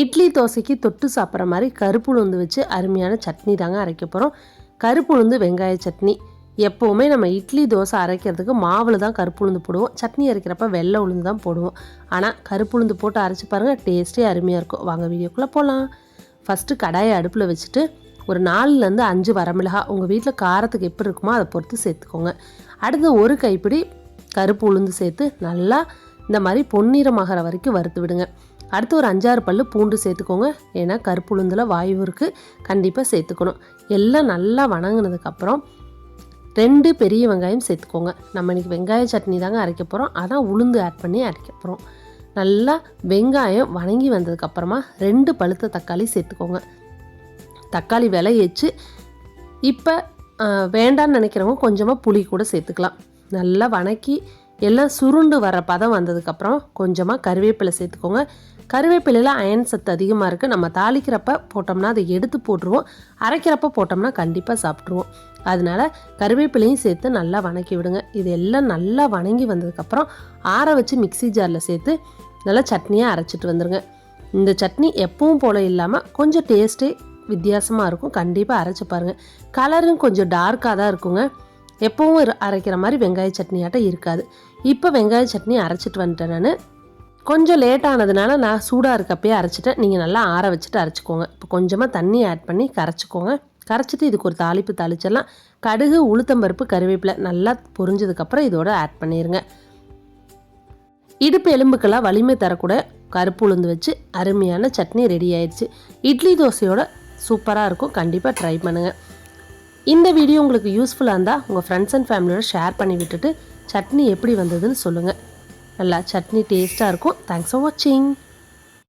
இட்லி தோசைக்கு தொட்டு சாப்பிட்ற மாதிரி கருப்பு உளுந்து வச்சு அருமையான சட்னி தாங்க அரைக்க போகிறோம் கருப்பு உளுந்து வெங்காய சட்னி. எப்போவுமே நம்ம இட்லி தோசை அரைக்கிறதுக்கு மாவில் தான் கருப்பு உளுந்து போடுவோம். சட்னி அரைக்கிறப்ப வெள்ளை உளுந்து தான் போடுவோம். ஆனால் கருப்பு உளுந்து போட்டு அரைச்சி பாருங்கள் டேஸ்ட்டே அருமையாக இருக்கும். வாங்க வீடியோக்குள்ளே போகலாம் ஃபஸ்ட்டு கடாயை அடுப்பில் வச்சுட்டு ஒரு நாலுலேருந்து அஞ்சு வரமிளகா உங்கள் வீட்டில் காரத்துக்கு எப்படி இருக்குமோ அதை பொறுத்து சேர்த்துக்கோங்க. அடுத்து ஒரு கைப்பிடி கருப்பு உளுந்து சேர்த்து நல்லா இந்த மாதிரி பொன்னிறமாகற வரைக்கும் வறுத்து விடுங்க. அடுத்து ஒரு அஞ்சாறு பல் பூண்டு சேர்த்துக்கோங்க. ஏன்னா கருப்பு உளுந்தில் வாயு இருக்குது கண்டிப்பாக சேர்த்துக்கணும். எல்லாம் நல்லா வணங்கினதுக்கப்புறம் ரெண்டு பெரிய வெங்காயம் சேர்த்துக்கோங்க. நம்ம இன்றைக்கி வெங்காய சட்னி தாங்க அரைக்க போகிறோம் அதான் உளுந்து ஆட் பண்ணி அரைக்க போகிறோம் நல்லா வெங்காயம் வணங்கி வந்ததுக்கப்புறமா ரெண்டு பழுத்த தக்காளி சேர்த்துக்கோங்க. தக்காளி விலையேச்சு இப்போ வேண்டான்னு நினைக்கிறவங்க கொஞ்சமாக புளி கூட சேர்த்துக்கலாம். நல்லா வணக்கி எல்லாம் சுருண்டு வர பதம் வந்ததுக்கப்புறம் கொஞ்சமாக கருவேப்பிலை சேர்த்துக்கோங்க. கருவேப்பிலையில் அயன் சத்து அதிகமாக இருக்குது நம்ம தாளிக்கிறப்ப போட்டோம்னா அதை எடுத்து போட்டுருவோம். அரைக்கிறப்ப போட்டோம்னா கண்டிப்பாக சாப்பிட்ருவோம் அதனால கருவேப்பிலையும் சேர்த்து நல்லா வணக்கி விடுங்க. இது எல்லாம் நல்லா வணங்கி வந்ததுக்கப்புறம் ஆற வச்சு மிக்ஸி ஜாரில் சேர்த்து நல்லா சட்னியாக அரைச்சிட்டு வந்துடுங்க இந்த சட்னி எப்பவும் போல் இல்லாமல் கொஞ்சம் டேஸ்ட்டே வித்தியாசமாக இருக்கும். கண்டிப்பாக அரைச்சி பாருங்கள் கலரும் கொஞ்சம் டார்க்காக தான் இருக்குங்க. எப்பவும் அரைக்கிற மாதிரி வெங்காய சட்னியாட்டம் இருக்காது. இப்போ வெங்காய சட்னி அரைச்சிட்டு வந்துட்டேன் நான். கொஞ்சம் லேட் ஆனதுனால நான் சூடாக இருக்கப்பயே அரைச்சிட்டேன். நீங்கள் நல்லா ஆற வச்சுட்டு அரைச்சிக்கோங்க. இப்போ கொஞ்சமாக தண்ணி ஆட் பண்ணி கரைச்சிக்கோங்க. கரைச்சிட்டு இதுக்கு ஒரு தாளிப்பு தாளிச்சிடலாம். கடுகு உளுத்தம்பருப்பு கருவேப்பிலை நல்லா பொரிஞ்சதுக்கப்புறம் இதோட ஆட் பண்ணிடுங்க இடுப்பு எலும்புக்கெல்லாம் வலிமை தரக்கூட கருப்பு உளுந்து வச்சு அருமையான சட்னி ரெடி ஆயிடுச்சு. இட்லி தோசையோட சூப்பராக இருக்கும். கண்டிப்பாக ட்ரை பண்ணுங்கள் இந்த வீடியோ உங்களுக்கு யூஸ்ஃபுல்லாக இருந்தால் உங்கள் ஃப்ரெண்ட்ஸ் அண்ட் ஃபேமிலியோட ஷேர் பண்ணி விட்டுட்டு சட்னி எப்படி வந்ததுன்னு சொல்லுங்கள் நல்லா சட்னி டேஸ்ட்டாக இருக்கும். தேங்க்ஸ் ஃபார் வாட்சிங்